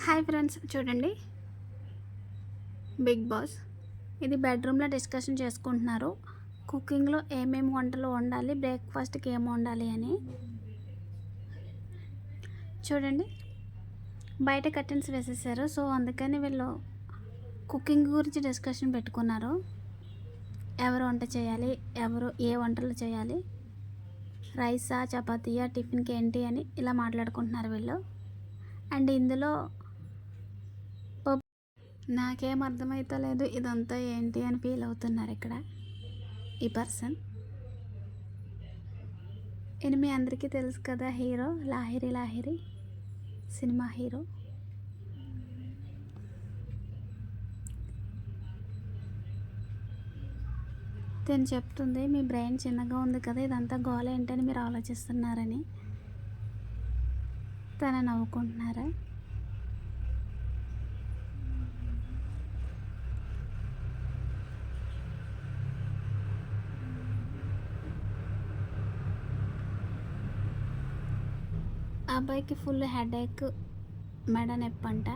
Hi friends చూడండి. Bigg Boss ఇది బెడ్రూమ్లో డిస్కషన్ చేసుకుంటున్నారు. కుకింగ్లో ఏమేమి వంటలు వండాలి బ్రేక్ఫాస్ట్కి ఏం వండాలి అని. చూడండి. బయట కర్టెన్స్ వేసేసారు సో అందుకని వీళ్ళు కుకింగ్ గురించి డిస్కషన్ పెట్టుకున్నారు. ఎవరు వంట చేయాలి ఎవరు ఏ వంటలు చేయాలి రైసా చపాతీయా టిఫిన్కి ఏంటి అని ఇలా మాట్లాడుకుంటున్నారు వీళ్ళు. అండ్ ఇందులో నాకేం అర్థమైతే లేదు ఇదంతా ఏంటి అని ఫీల్ అవుతున్నారు ఇక్కడ ఈ పర్సన్. ఇది మీ అందరికీ తెలుసు కదా hero Lahiri Lahiri cinema hero. తను చెప్తుంది మీ బ్రెయిన్ చిన్నగా ఉంది కదా ఇదంతా గోల ఏంటని మీరు ఆలోచిస్తున్నారని. తన నవ్వుకుంటున్నారా? అబ్బాయికి ఫుల్ హెడేక్ మెడ నొప్పి అంట